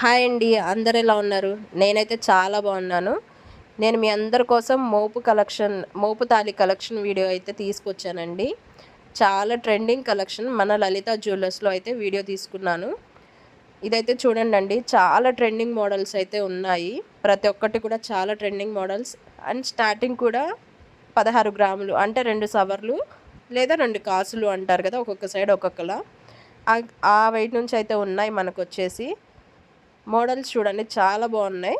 Hi అండి అందరు ఎలా ఉన్నారు? నేనైతే చాలా బాగున్నాను. నేను మీ అందరి కోసం మోపు కలెక్షన్ మోపు తాళి కలెక్షన్ వీడియో అయితే తీసుకొచ్చానండి. చాలా ట్రెండింగ్ కలెక్షన్. మన లలిత జ్యువెలర్స్లో అయితే వీడియో తీసుకున్నాను. ఇదైతే చూడండి అండి చాలా ట్రెండింగ్ మోడల్స్ అయితే ఉన్నాయి. ప్రతి ఒక్కటి కూడా చాలా ట్రెండింగ్ మోడల్స్. అండ్ స్టార్టింగ్ కూడా పదహారు గ్రాములు అంటే రెండు సవర్లు లేదా రెండు కాసులు అంటారు కదా ఒక్కొక్క సైడ్ ఒక్కొక్కలా. ఆ- ఆ వెయిట్ నుంచి అయితే ఉన్నాయి మనకు వచ్చేసి. మోడల్స్ చూడండి చాలా బాగున్నాయి.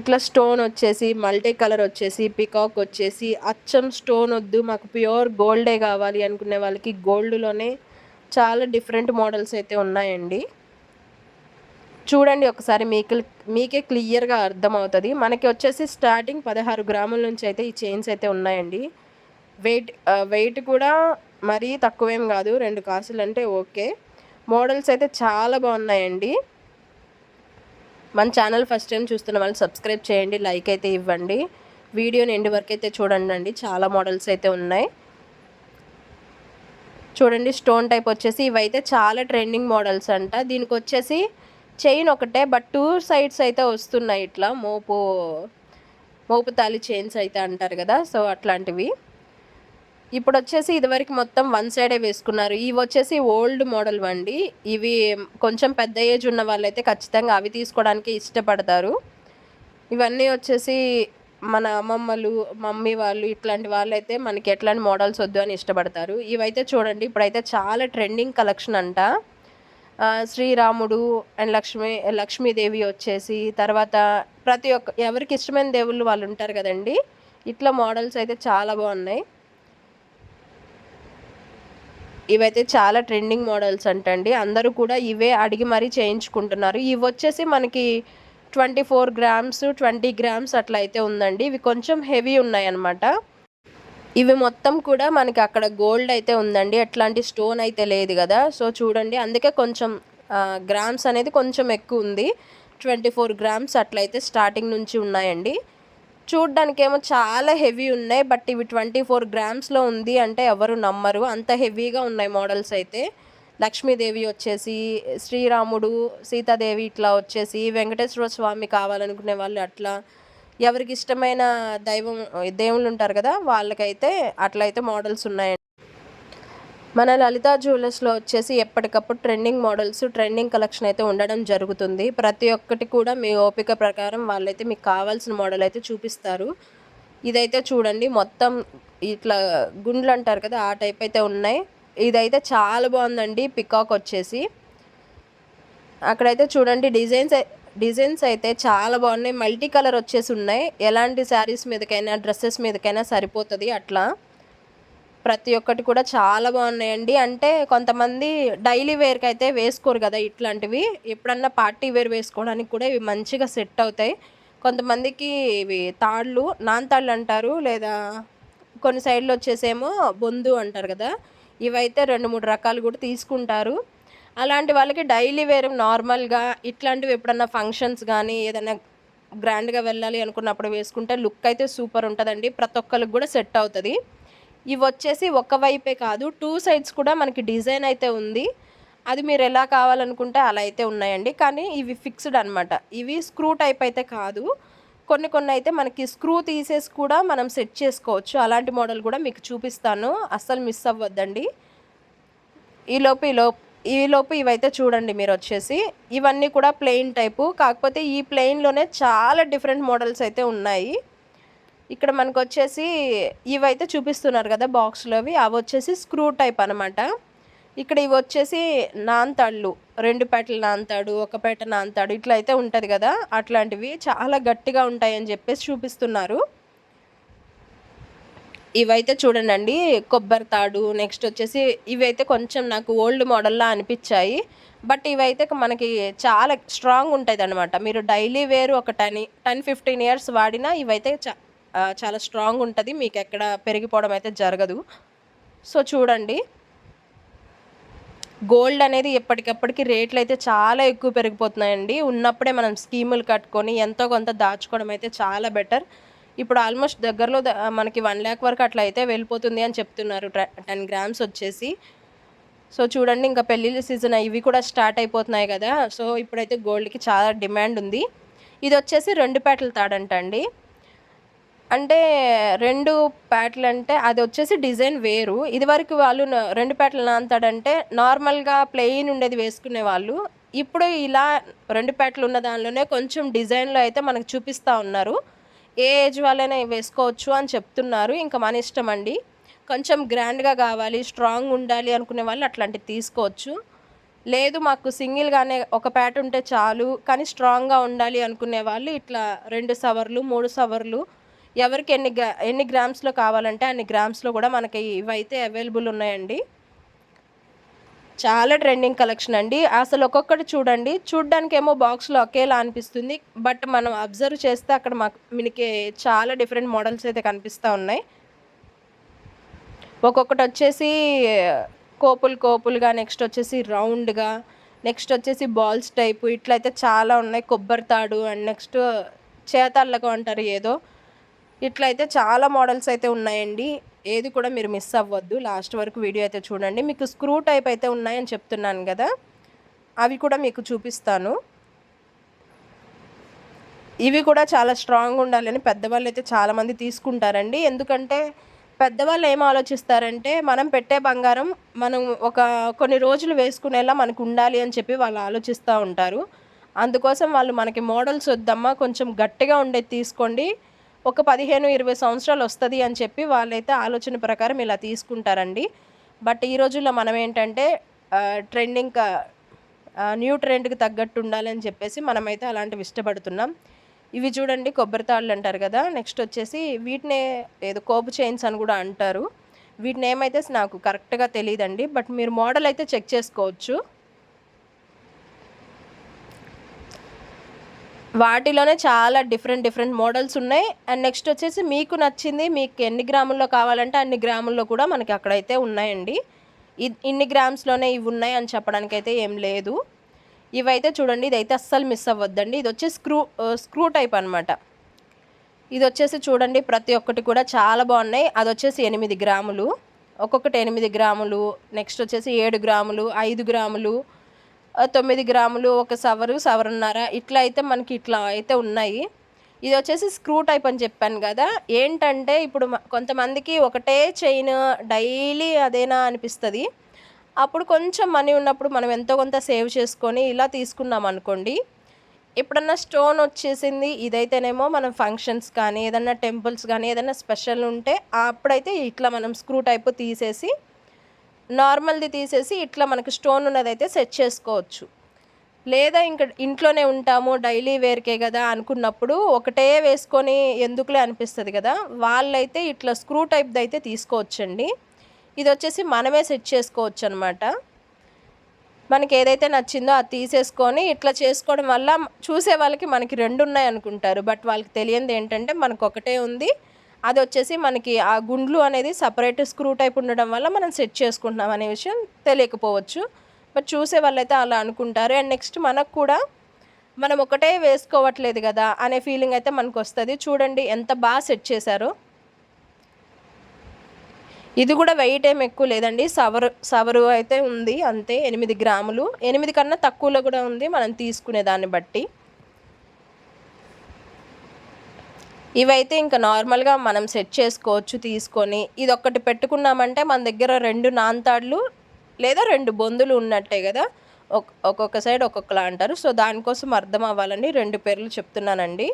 ఇట్లా స్టోన్ వచ్చేసి మల్టీ కలర్ వచ్చేసి పికాక్ వచ్చేసి అచ్చం స్టోన్ వద్దు మాకు ప్యూర్ గోల్డే కావాలి అనుకునే వాళ్ళకి గోల్డ్లోనే చాలా డిఫరెంట్ మోడల్స్ అయితే ఉన్నాయండి. చూడండి ఒకసారి మీకు మీకే క్లియర్గా అర్థమవుతుంది. మనకి వచ్చేసి స్టార్టింగ్ పదహారు గ్రాముల నుంచి అయితే ఈ చైన్స్ అయితే ఉన్నాయండి. వెయిట్ వెయిట్ కూడా మరీ తక్కువేం కాదు రెండు కాసులు అంటే ఓకే. మోడల్స్ అయితే చాలా బాగున్నాయండి. మన ఛానల్ ఫస్ట్ టైం చూస్తున్న వాళ్ళు సబ్స్క్రైబ్ చేయండి లైక్ అయితే ఇవ్వండి. వీడియోని ఎండ్ వరకు అయితే చూడండి అండి. చాలా మోడల్స్ అయితే ఉన్నాయి. చూడండి స్టోన్ టైప్ వచ్చేసి ఇవైతే చాలా ట్రెండింగ్ మోడల్స్ అంట. దీనికి వచ్చేసి చైన్ ఒకటే బట్ టూ సైడ్స్ అయితే వస్తున్నాయి ఇట్లా. మోపు మోపు తాలి చైన్స్ అయితే అంటారు కదా సో అట్లాంటివి. ఇప్పుడు వచ్చేసి ఇదివరకు మొత్తం వన్ సైడే వేసుకున్నారు. ఇవి వచ్చేసి ఓల్డ్ మోడల్ అండి ఇవి కొంచెం పెద్ద ఏజ్ ఉన్న వాళ్ళైతే ఖచ్చితంగా అవి తీసుకోవడానికి ఇష్టపడతారు. ఇవన్నీ వచ్చేసి మన అమ్మమ్మలు మమ్మీ వాళ్ళు ఇట్లాంటి వాళ్ళైతే మనకి ఎట్లాంటి మోడల్స్ వద్దు అని ఇష్టపడతారు. ఇవైతే చూడండి ఇప్పుడైతే చాలా ట్రెండింగ్ కలెక్షన్ అంట. శ్రీరాముడు అండ్ లక్ష్మీ లక్ష్మీదేవి వచ్చేసి తర్వాత ప్రతి ఒక్క ఎవరికి ఇష్టమైన దేవుళ్ళు వాళ్ళు ఉంటారు కదండి ఇట్లా మోడల్స్ అయితే చాలా బాగున్నాయి. ఇవైతే చాలా ట్రెండింగ్ మోడల్స్ అంటండి. అందరూ కూడా ఇవే అడిగి మరీ చేయించుకుంటున్నారు. ఇవి వచ్చేసి మనకి twenty four grams twenty grams అట్లా అయితే ఉందండి. ఇవి కొంచెం హెవీ ఉన్నాయి అన్నమాట ఇవి మొత్తం కూడా మనకి అక్కడ గోల్డ్ అయితే ఉందండి. ఎట్లాంటి స్టోన్ అయితే లేదు కదా. సో చూడండి అందుకే కొంచెం గ్రామ్స్ అనేది కొంచెం ఎక్కువ ఉంది. ట్వంటీ ఫోర్ గ్రామ్స్ అట్లయితే స్టార్టింగ్ నుంచి ఉన్నాయండి. చూడ్డానికి ఏమో చాలా హెవీ ఉన్నాయి బట్ ఇవి ట్వంటీ ఫోర్ గ్రామ్స్లో ఉంది అంటే ఎవరు నమ్మరు. అంత హెవీగా ఉన్నాయి మోడల్స్ అయితే. లక్ష్మీదేవి వచ్చేసి శ్రీరాముడు సీతాదేవి ఇట్లా వచ్చేసి వెంకటేశ్వర స్వామి కావాలనుకునే వాళ్ళు అట్లా. ఎవరికి ఇష్టమైన దైవం దేవుళ్ళు ఉంటారు కదా వాళ్ళకైతే అట్లయితే మోడల్స్ ఉన్నాయి. మన లలిత జ్యువెలర్స్లో వచ్చేసి ఎప్పటికప్పుడు ట్రెండింగ్ మోడల్స్ ట్రెండింగ్ కలెక్షన్ అయితే ఉండడం జరుగుతుంది. ప్రతి ఒక్కటి కూడా మీ ఓపిక ప్రకారం వాళ్ళైతే మీకు కావాల్సిన మోడల్ అయితే చూపిస్తారు. ఇదైతే చూడండి మొత్తం ఇట్లా గుండ్లు అంటారు కదా ఆ టైప్ అయితే ఉన్నాయి. ఇదైతే చాలా బాగుందండి పికాక్ వచ్చేసి. అక్కడైతే చూడండి డిజైన్స్ డిజైన్స్ అయితే చాలా బాగున్నాయి. మల్టీ కలర్ వచ్చేసి ఉన్నాయి. ఎలాంటి శారీస్ మీదకైనా డ్రెస్సెస్ మీదకైనా సరిపోతుంది అట్లా. ప్రతి ఒక్కటి కూడా చాలా బాగున్నాయండి. అంటే కొంతమంది డైలీ వేర్కి అయితే వేసుకోరు కదా ఇట్లాంటివి. ఎప్పుడన్నా పార్టీ వేర్ వేసుకోవడానికి కూడా ఇవి మంచిగా సెట్ అవుతాయి. కొంతమందికి ఇవి తాళ్ళు నాన్ తాళ్ళు అంటారు లేదా కొన్ని సైడ్లు వచ్చేసేమో బొందు అంటారు కదా. ఇవైతే రెండు మూడు రకాలు కూడా తీసుకుంటారు. అలాంటి వాళ్ళకి డైలీ వేర్ నార్మల్గా ఇట్లాంటివి ఎప్పుడన్నా ఫంక్షన్స్ కానీ ఏదైనా గ్రాండ్గా వెళ్ళాలి అనుకున్నప్పుడు వేసుకుంటే లుక్ అయితే సూపర్ ఉంటుందండి. ప్రతి ఒక్కరికి కూడా సెట్ అవుతుంది. ఇవి వచ్చేసి ఒక వైపే కాదు టూ సైడ్స్ కూడా మనకి డిజైన్ అయితే ఉంది. అది మీరు ఎలా కావాలనుకుంటే అలా అయితే ఉన్నాయండి. కానీ ఇవి ఫిక్స్డ్ అన్నమాట. ఇవి స్క్రూ టైప్ అయితే కాదు. కొన్ని కొన్ని అయితే మనకి స్క్రూ తీసేసి కూడా మనం సెట్ చేసుకోవచ్చు. అలాంటి మోడల్ కూడా మీకు చూపిస్తాను. అస్సలు మిస్ అవ్వద్దండి. ఈలోపు ఈలోపు ఈలోపు ఇవైతే చూడండి మీరు వచ్చేసి. ఇవన్నీ కూడా ప్లెయిన్ టైపు. కాకపోతే ఈ ప్లెయిన్లోనే చాలా డిఫరెంట్ మోడల్స్ అయితే ఉన్నాయి. ఇక్కడ మనకు వచ్చేసి ఇవైతే చూపిస్తున్నారు కదా బాక్స్లోవి. అవి వచ్చేసి స్క్రూ టైప్ అనమాట. ఇక్కడ ఇవి వచ్చేసి నాంతాళ్ళు రెండు పేటలు నాంతాడు ఒక పేట నాంతాడు ఇట్లా అయితే ఉంటుంది కదా అట్లాంటివి చాలా గట్టిగా ఉంటాయని చెప్పేసి చూపిస్తున్నారు. ఇవైతే చూడండి కొబ్బరి తాడు నెక్స్ట్ వచ్చేసి ఇవైతే కొంచెం నాకు ఓల్డ్ మోడల్లా అనిపించాయి బట్ ఇవైతే మనకి చాలా స్ట్రాంగ్ ఉంటుంది అనమాట మీరు డైలీ వేరు ఒక టెన్ టెన్ ఫిఫ్టీన్ ఇయర్స్ వాడినా ఇవైతే చా చాలా స్ట్రాంగ్ ఉంటుంది. మీకు ఎక్కడ పెరిగిపోవడం అయితే జరగదు. సో చూడండి. గోల్డ్ అనేది ఎప్పటికప్పటికి రేట్లు అయితే చాలా ఎక్కువ పెరిగిపోతున్నాయండి. ఉన్నప్పుడే మనం స్కీములు కట్టుకొని ఎంతో కొంత దాచుకోవడం అయితే చాలా బెటర్ ఇప్పుడు ఆల్మోస్ట్ దగ్గరలో మనకి వన్ ల్యాక్ వరకు అట్లా అయితే వెళ్ళిపోతుంది అని చెప్తున్నారు. టెన్ గ్రామ్స్ వచ్చేసి. సో చూడండి ఇంకా పెళ్ళిళ్ళ సీజన్ ఇవి కూడా స్టార్ట్ అయిపోతున్నాయి కదా. సో ఇప్పుడైతే గోల్డ్కి చాలా డిమాండ్ ఉంది. ఇది వచ్చేసి రెండు పేటల తాడంట అండి అంటే రెండు ప్యాట్లు అంటే అది వచ్చేసి డిజైన్ వేరు. ఇదివరకు వాళ్ళు రెండు ప్యాట్లు నాంతాడంటే నార్మల్గా ప్లెయిన్ ఉండేది వేసుకునే వాళ్ళు. ఇప్పుడు ఇలా రెండు ప్యాట్లు ఉన్న దానిలోనే కొంచెం డిజైన్లో అయితే మనకు చూపిస్తూ ఉన్నారు. ఏ ఏజ్ వాళ్ళైనా వేసుకోవచ్చు అని చెప్తున్నారు. ఇంకా మన ఇష్టం అండి. కొంచెం గ్రాండ్గా కావాలి స్ట్రాంగ్ ఉండాలి అనుకునే వాళ్ళు అట్లాంటివి తీసుకోవచ్చు. లేదు మాకు సింగిల్గానే ఒక ప్యాట్ ఉంటే చాలు కానీ స్ట్రాంగ్గా ఉండాలి అనుకునే వాళ్ళు ఇట్లా రెండు సవర్లు మూడు సవర్లు ఎవరికి ఎన్ని గ్రా ఎన్ని గ్రామ్స్లో కావాలంటే అన్ని గ్రామ్స్లో కూడా మనకి ఇవైతే అవైలబుల్ ఉన్నాయండి. చాలా ట్రెండింగ్ కలెక్షన్ అండి. అసలు ఒక్కొక్కటి చూడండి. చూడ్డానికేమో బాక్స్లో ఒకేలా అనిపిస్తుంది. బట్ మనం అబ్జర్వ్ చేస్తే అక్కడ మాకు మనకి చాలా డిఫరెంట్ మోడల్స్ అయితే కనిపిస్తూ ఉన్నాయి. ఒక్కొక్కటి వచ్చేసి కోపులు కోపులుగా నెక్స్ట్ వచ్చేసి రౌండ్గా నెక్స్ట్ వచ్చేసి బాల్స్ టైపు ఇట్లయితే చాలా ఉన్నాయి. కొబ్బరి తాడు అండ్ నెక్స్ట్ చేతాళ్ళకు అంటారు ఏదో. ఇట్లయితే చాలా మోడల్స్ అయితే ఉన్నాయండి. ఏది కూడా మీరు మిస్ అవ్వద్దు. లాస్ట్ వరకు వీడియో అయితే చూడండి. మీకు స్క్రూ టైప్ అయితే ఉన్నాయని చెప్తున్నాను కదా. అవి కూడా మీకు చూపిస్తాను. ఇవి కూడా చాలా స్ట్రాంగ్ ఉండాలని పెద్దవాళ్ళు అయితే చాలామంది తీసుకుంటారండి. ఎందుకంటే పెద్దవాళ్ళు ఏం ఆలోచిస్తారంటే మనం పెట్టే బంగారం మనం ఒక కొన్ని రోజులు వేసుకునేలా మనకు ఉండాలి అని చెప్పి వాళ్ళు ఆలోచిస్తూ ఉంటారు. అందుకోసం వాళ్ళు మనకి మోడల్స్ వద్దమ్మా కొంచెం గట్టిగా ఉండేది తీసుకోండి. ఒక పదిహేను ఇరవై సంవత్సరాలు వస్తుంది అని చెప్పి వాళ్ళైతే ఆలోచన ప్రకారం ఇలా తీసుకుంటారండి. బట్ ఈ రోజుల్లో మనం ఏంటంటే ట్రెండింగ్ న్యూ ట్రెండ్కి తగ్గట్టు ఉండాలని చెప్పేసి మనమైతే అలాంటివి ఇష్టపడుతున్నాం. ఇవి చూడండి కొబ్బరి తాళ్ళు అంటారు కదా నెక్స్ట్ వచ్చేసి వీటినే ఏదో కోపు చైన్స్ అని కూడా అంటారు. వీటిని ఏమైతే నాకు కరెక్ట్గా తెలియదండి బట్ మీరు మోడల్ అయితే చెక్ చేసుకోవచ్చు. వాటిలోనే చాలా డిఫరెంట్ డిఫరెంట్ మోడల్స్ ఉన్నాయి. అండ్ నెక్స్ట్ వచ్చేసి మీకు నచ్చింది మీకు ఎన్ని గ్రాముల్లో కావాలంటే అన్ని గ్రాముల్లో కూడా మనకి అక్కడైతే ఉన్నాయండి. ఇన్ని గ్రామ్స్లోనే ఇవి ఉన్నాయి అని చెప్పడానికి అయితే ఏం లేదు. ఇవైతే చూడండి ఇదైతే అస్సలు మిస్ అవ్వద్దండి. ఇది వచ్చి స్క్రూ స్క్రూ టైప్ అనమాట ఇది వచ్చేసి చూడండి ప్రతి ఒక్కటి కూడా చాలా బాగున్నాయి. అది వచ్చేసి ఎనిమిది గ్రాములు. ఒక్కొక్కటి ఎనిమిది గ్రాములు. నెక్స్ట్ వచ్చేసి ఏడు గ్రాములు ఐదు గ్రాములు. తొమ్మిది గ్రాములు ఒక సవరు సవరున్నర ఇట్లా అయితే మనకి ఇట్లా అయితే ఉన్నాయి. ఇది వచ్చేసి స్క్రూ టైప్ అని చెప్పాను కదా. ఏంటంటే ఇప్పుడు కొంతమందికి ఒకటే చైన్ డైలీ అదేనా అనిపిస్తుంది. అప్పుడు కొంచెం మనీ ఉన్నప్పుడు మనం ఎంతో కొంత సేవ్ చేసుకొని ఇలా తీసుకున్నాం అనుకోండి. ఎప్పుడన్నా స్టోన్ వచ్చేసింది ఇదైతేనేమో మనం ఫంక్షన్స్ కానీ ఏదన్నా టెంపుల్స్ కానీ ఏదన్నా స్పెషల్ ఉంటే అప్పుడైతే ఇట్లా మనం స్క్రూ టైప్ తీసేసి నార్మల్ది తీసేసి ఇట్లా మనకి స్టోన్ ఉన్నదైతే సెట్ చేసుకోవచ్చు. లేదా ఇంకా ఇంట్లోనే ఉంటాము డైలీ వేర్కే కదా అనుకున్నప్పుడు ఒకటే వేసుకొని ఎందుకులే అనిపిస్తుంది కదా వాళ్ళైతే ఇట్లా స్క్రూ టైప్ది అయితే తీసుకోవచ్చండి. ఇది వచ్చేసి మనమే సెట్ చేసుకోవచ్చు అనమాట మనకి ఏదైతే నచ్చిందో అది తీసేసుకొని ఇట్లా చేసుకోవడం వల్ల చూసే వాళ్ళకి మనకి రెండు ఉన్నాయి అనుకుంటారు బట్ వాళ్ళకి తెలియంది ఏంటంటే మనకు ఒకటే ఉంది అది వచ్చేసి మనకి ఆ గుండ్లు అనేది సపరేట్ స్క్రూ టైప్ ఉండడం వల్ల మనం సెట్ చేసుకుంటున్నాం అనే విషయం తెలియకపోవచ్చు. బట్ చూసే వాళ్ళైతే అలా అనుకుంటారు. అండ్ నెక్స్ట్ మనకు కూడా మనం ఒకటే వేసుకోవట్లేదు కదా అనే ఫీలింగ్ అయితే మనకు వస్తుంది చూడండి ఎంత బాగా సెట్ చేశారో. ఇది కూడా వెయిట్ ఏం ఎక్కువ లేదండి. సవరు సవరు అయితే ఉంది అంతే ఎనిమిది గ్రాములు. ఎనిమిది కన్నా తక్కువలో కూడా ఉంది. మనం తీసుకునే దాన్ని బట్టి. ఇవైతే ఇంకా నార్మల్గా మనం సెట్ చేసుకోవచ్చు తీసుకొని ఇది ఒక్కటి పెట్టుకున్నామంటే మన దగ్గర రెండు నాంతాడ్లు లేదా రెండు బొందులు ఉన్నట్టే కదా. ఒక్కొక్క సైడ్ ఒక్కొక్కలా అంటారు. సో దానికోసం అర్థం అవ్వాలని రెండు పేర్లు చెప్తున్నానండి.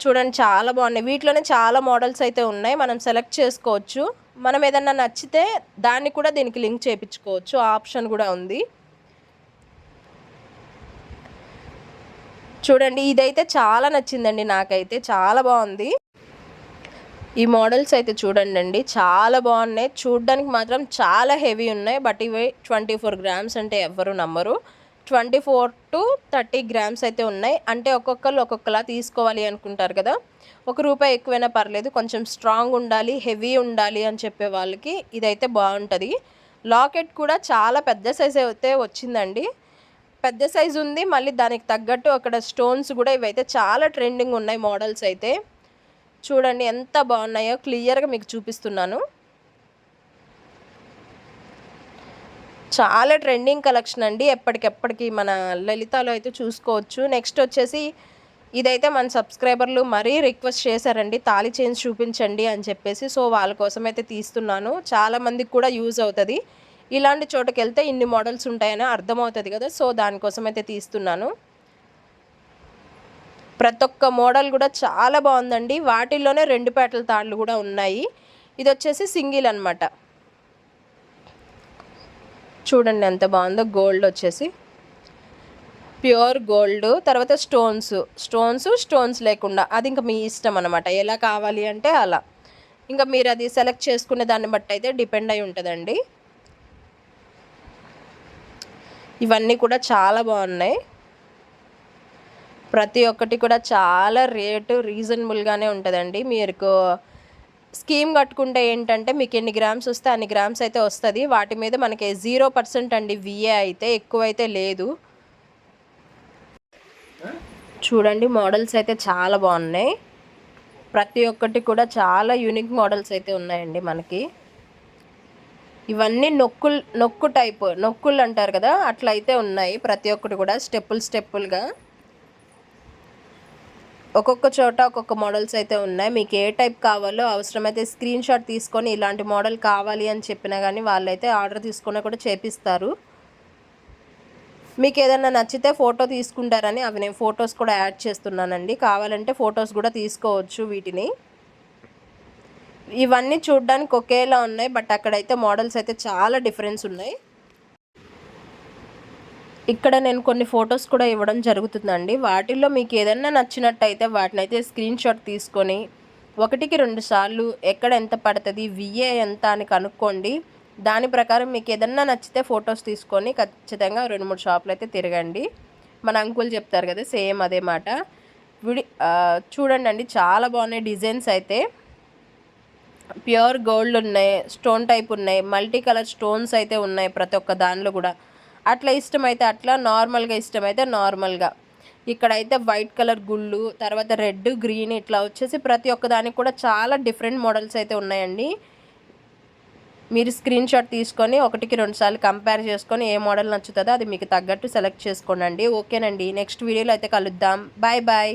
చూడండి చాలా బాగున్నాయి. వీటిలోనే చాలా మోడల్స్ అయితే ఉన్నాయి. మనం సెలెక్ట్ చేసుకోవచ్చు. మనం ఏదన్నా నచ్చితే దాన్ని కూడా దీనికి లింక్ చేయించుకోవచ్చు ఆప్షన్ కూడా ఉంది. చూడండి ఇదైతే చాలా నచ్చిందండి నాకైతే చాలా బాగుంది. ఈ మోడల్స్ అయితే చూడండి అండి చాలా బాగున్నాయి. చూడడానికి మాత్రం చాలా హెవీ ఉన్నాయి బట్ ఇవి ట్వంటీ ఫోర్ గ్రామ్స్ అంటే ఎవ్వరు నమ్మరు. Twenty four to thirty grams అయితే ఉన్నాయి. అంటే ఒక్కొక్కరు ఒక్కొక్కలా తీసుకోవాలి అనుకుంటారు కదా. ఒక రూపాయి ఎక్కువైనా పర్లేదు కొంచెం స్ట్రాంగ్ ఉండాలి హెవీ ఉండాలి అని చెప్పే వాళ్ళకి ఇదైతే బాగుంటుంది. లాకెట్ కూడా చాలా పెద్ద సైజ్ అయితే వచ్చిందండి. పెద్ద సైజు ఉంది. మళ్ళీ దానికి తగ్గట్టు అక్కడ స్టోన్స్ కూడా ఇవైతే చాలా ట్రెండింగ్ ఉన్నాయి మోడల్స్ అయితే. చూడండి ఎంత బాగున్నాయో క్లియర్గా మీకు చూపిస్తున్నాను. చాలా ట్రెండింగ్ కలెక్షన్ అండి. ఎప్పటికెప్పటికి మన లలితాలో అయితే చూసుకోవచ్చు. నెక్స్ట్ వచ్చేసి ఇదైతే మన సబ్స్క్రైబర్లు మరీ రిక్వెస్ట్ చేశారండి. తాళి చైన్స్ చూపించండి అని చెప్పేసి సో వాళ్ళ కోసం అయితే తీస్తున్నాను. చాలా మందికి కూడా యూజ్ అవుతుంది. ఇలాంటి చోటుకి వెళ్తే ఇన్ని మోడల్స్ ఉంటాయని అర్థమవుతుంది కదా. సో దానికోసం అయితే తీస్తున్నాను. ప్రతి ఒక్క మోడల్ కూడా చాలా బాగుందండి. వాటిల్లోనే రెండు పేటల తాళ్ళు కూడా ఉన్నాయి. ఇది వచ్చేసి సింగిల్ అనమాట చూడండి ఎంత బాగుందో. గోల్డ్ వచ్చేసి. Pure gold. తర్వాత స్టోన్స్. స్టోన్స్ స్టోన్స్ లేకుండా. అది ఇంకా మీ ఇష్టం అనమాట ఎలా కావాలి అంటే అలా. ఇంకా మీరు అది సెలెక్ట్ చేసుకునే దాన్ని బట్టి అయితే డిపెండ్ అయి ఉంటుందండి. ఇవన్నీ కూడా చాలా బాగున్నాయి. ప్రతి ఒక్కటి కూడా చాలా రేటు రీజనబుల్గానే ఉంటుందండి. మీకు స్కీమ్ కట్టుకుంటే ఏంటంటే మీకు ఎన్ని గ్రామ్స్ వస్తే అన్ని గ్రామ్స్ అయితే వస్తుంది. వాటి మీద మనకి జీరో పర్సెంట్ అండి విఏ అయితే ఎక్కువైతే లేదు. చూడండి మోడల్స్ అయితే చాలా బాగున్నాయి. ప్రతి ఒక్కటి కూడా చాలా యూనిక్ మోడల్స్ అయితే ఉన్నాయండి మనకి. ఇవన్నీ నొక్కులు నొక్కు టైప్ నొక్కులు అంటారు కదా అట్లా అయితే ఉన్నాయి. ప్రతి ఒక్కటి కూడా స్టెప్పులు స్టెప్పులుగా. ఒక్కొక్క చోట ఒక్కొక్క మోడల్స్ అయితే ఉన్నాయి. మీకు ఏ టైప్ కావాలో అవసరమైతే స్క్రీన్ షాట్ తీసుకొని ఇలాంటి మోడల్ కావాలి అని చెప్పినా కానీ వాళ్ళైతే ఆర్డర్ తీసుకున్నా కూడా చేపిస్తారు. మీకు ఏదైనా నచ్చితే ఫోటో తీసుకుంటారని అవి నేను ఫొటోస్ కూడా యాడ్ చేస్తున్నానండి. కావాలంటే ఫొటోస్ కూడా తీసుకోవచ్చు వీటిని. ఇవన్నీ చూడడానికి ఒకేలా ఉన్నాయి బట్ అక్కడైతే మోడల్స్ అయితే చాలా డిఫరెన్స్ ఉన్నాయి. ఇక్కడ నేను కొన్ని ఫొటోస్ కూడా ఇవ్వడం జరుగుతుందండి. వాటిల్లో మీకు ఏదైనా నచ్చినట్టయితే వాటిని అయితే స్క్రీన్ షాట్ తీసుకొని ఒకటికి రెండు సార్లు ఎక్కడ ఎంత పడుతుంది విఏ ఎంత అని కనుక్కోండి. దాని ప్రకారం మీకు ఏదన్నా నచ్చితే ఫొటోస్ తీసుకొని ఖచ్చితంగా రెండు మూడు షాపులు అయితే తిరగండి. మన అంకుల్ చెప్తారు కదా సేమ్ అదే మాట. విడి చూడండి అండి చాలా బాగున్నాయి డిజైన్స్ అయితే. ప్యూర్ గోల్డ్ ఉన్నాయి స్టోన్ టైప్ ఉన్నాయి మల్టీ కలర్ స్టోన్స్ అయితే ఉన్నాయి ప్రతి ఒక్క దానిలో కూడా. అట్లా ఇష్టమైతే అట్లా నార్మల్గా ఇష్టమైతే నార్మల్గా. ఇక్కడైతే వైట్ కలర్ గుళ్ళు తర్వాత రెడ్ గ్రీన్ ఇట్లా వచ్చేసి ప్రతి ఒక్క దానికి కూడా చాలా డిఫరెంట్ మోడల్స్ అయితే ఉన్నాయండి. మీరు స్క్రీన్ షాట్ తీసుకొని ఒకటికి రెండు సార్లు కంపేర్ చేసుకొని ఏ మోడల్ నచ్చుతుందో అది మీకు తగ్గట్టు సెలెక్ట్ చేసుకోండి ఓకేనండి నెక్స్ట్ వీడియోలో అయితే కలుద్దాం. Bye bye.